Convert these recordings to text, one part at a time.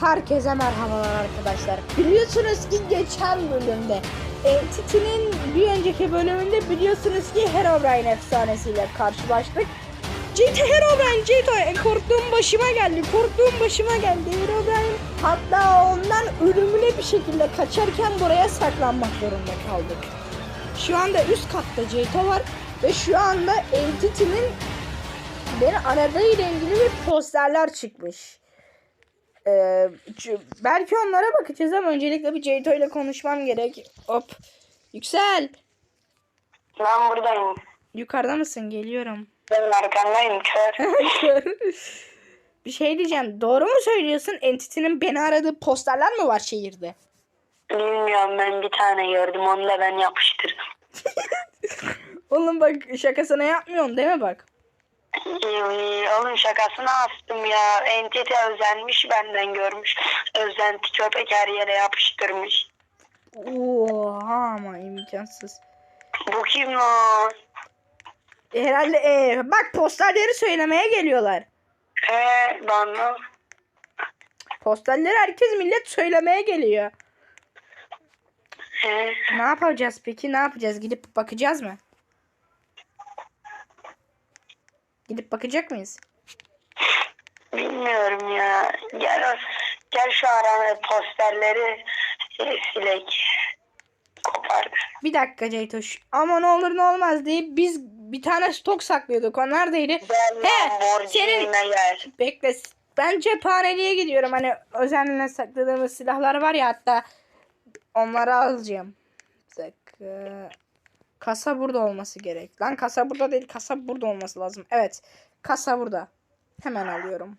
Herkese merhabalar arkadaşlar. Biliyorsunuz ki geçen bölümde Entity'nin bir önceki bölümünde biliyorsunuz ki Herobrine efsanesiyle karşılaştık. Jade Herobrine, Jade korktuğum başıma geldi, korktuğum başıma geldi Herobrine. Hatta ondan ölümüne bir şekilde kaçarken buraya saklanmak zorunda kaldık. Şu anda üst katta Jade var ve şu anda Entity'nin beni aradığıyla ilgili bir posterler çıkmış. Ee, belki onlara bakacağız ama öncelikle bir Ceyto ile konuşmam gerek. Hop. Yüksel. Ben buradayım. Yukarıda mısın? Geliyorum. Ben arkandayım kör. bir şey diyeceğim. Doğru mu söylüyorsun? Entity'nin beni aradığı posterler mi var şehirde? Bilmiyorum ben bir tane gördüm onu da ben yapıştırdım. Oğlum bak şakasına yapmıyorsun değil mi bak? İyi, Oğlum şakasını astım ya. Entite özenmiş benden görmüş. Özenti köpek her yere yapıştırmış. Oha ama imkansız. Bu kim lan? Herhalde ee, bak posterleri söylemeye geliyorlar. He bana. Posterleri herkes millet söylemeye geliyor. He. Ne yapacağız peki? Ne yapacağız? Gidip bakacağız mı? Gidip bakacak mıyız? Bilmiyorum ya. Gel gel şu arama posterleri e, silek. Kopardı. Bir dakika Ceytoş. Ama ne olur ne olmaz diye biz bir tane stok saklıyorduk. O neredeydi? Gel He, Lamborghini'ne gel. Bekle. Ben cephaneliğe gidiyorum. Hani özenle sakladığımız silahlar var ya hatta onları alacağım. Bir dakika. Kasa burada olması gerek. Lan kasa burada değil. Kasa burada olması lazım. Evet. Kasa burada. Hemen alıyorum.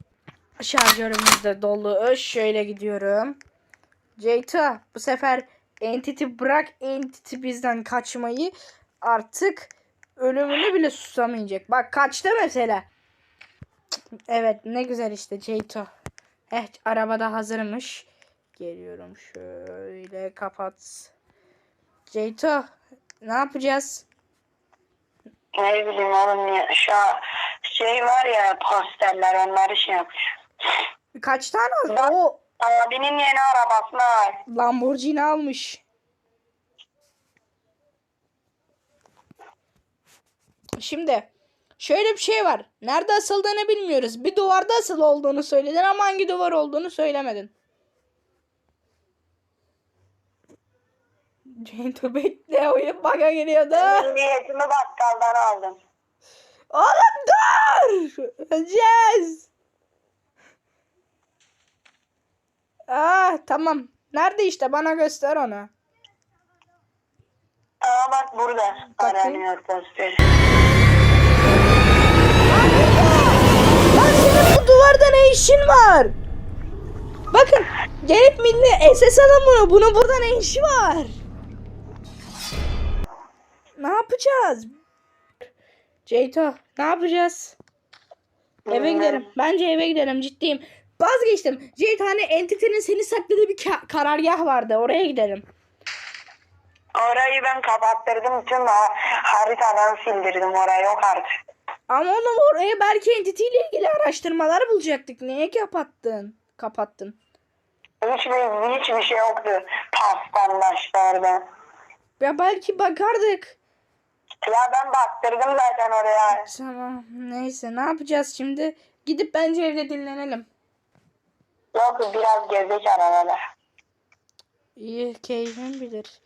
Şarjörümüz de dolu. Şöyle gidiyorum. Ceyta bu sefer Entity bırak Entity bizden kaçmayı artık ölümünü bile susamayacak. Bak kaçtı mesela. Evet ne güzel işte Ceyto. Eh arabada hazırmış. Geliyorum şöyle kapat. Ceyto ne yapacağız? Ne bileyim oğlum ya. Şu şey var ya posterler onları şey yapıyor. Kaç tane az? Bak. O Abinin yeni arabası var. Lamborghini almış. Şimdi şöyle bir şey var. Nerede asıldığını bilmiyoruz. Bir duvarda asılı olduğunu söyledin ama hangi duvar olduğunu söylemedin. Cento bekle oyun baka geliyordu. Milliyetimi bakkaldan aldım. Oğlum dur! Öleceğiz. Ah tamam. Nerede işte bana göster onu. Aa bak burada. Bakayım. Aranıyor posteri. Lan senin bu duvarda ne işin var? Bakın gelip milli SS alın bunu. Bunun burada ne işi var? Yapacağız? Ceyto ne yapacağız? Eve Bilmiyorum. gidelim. Bence eve gidelim ciddiyim. Vazgeçtim. Ceyto hani Entity'nin seni sakladığı bir ka- karargah vardı. Oraya gidelim. Orayı ben kapattırdım. Ha- haritadan sildirdim orayı yok artık. Ama oğlum oraya belki Entity ile ilgili araştırmalar bulacaktık. Niye kapattın? Kapattın. Hiçbir, hiçbir şey yoktu. Pastanlaştı orada. Ya belki bakardık. Ya ben baktırdım zaten oraya. Tamam neyse ne yapacağız şimdi? Gidip bence evde dinlenelim. Yok biraz gezek arabada. İyi keyfin bilir.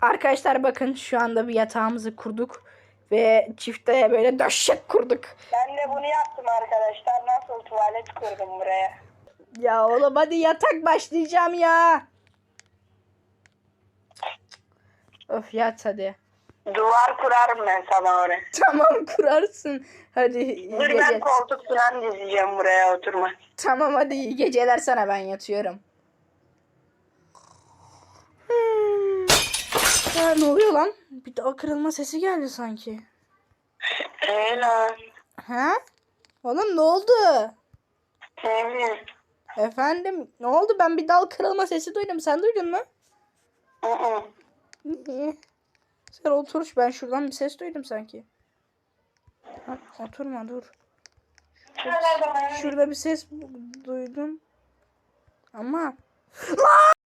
Arkadaşlar bakın şu anda bir yatağımızı kurduk. Ve çifte böyle döşek kurduk. Ben de bunu yaptım arkadaşlar. Nasıl tuvalet kurdum buraya. Ya oğlum hadi yatak başlayacağım ya. Of yat hadi. Duvar kurarım ben sana oraya. Tamam kurarsın. Hadi iyi Dur ben gece. koltuk falan dizeceğim buraya oturma. Tamam hadi iyi geceler sana ben yatıyorum. Hmm. Ya ne oluyor lan? Bir daha kırılma sesi geldi sanki. Ee lan. Ha? Oğlum ne oldu? Ne bileyim. Efendim ne oldu? Ben bir dal kırılma sesi duydum. Sen duydun mu? Hı hı. Sen otur. Ben şuradan bir ses duydum sanki. Ha, oturma dur. Şurada bir ses duydum. Ama!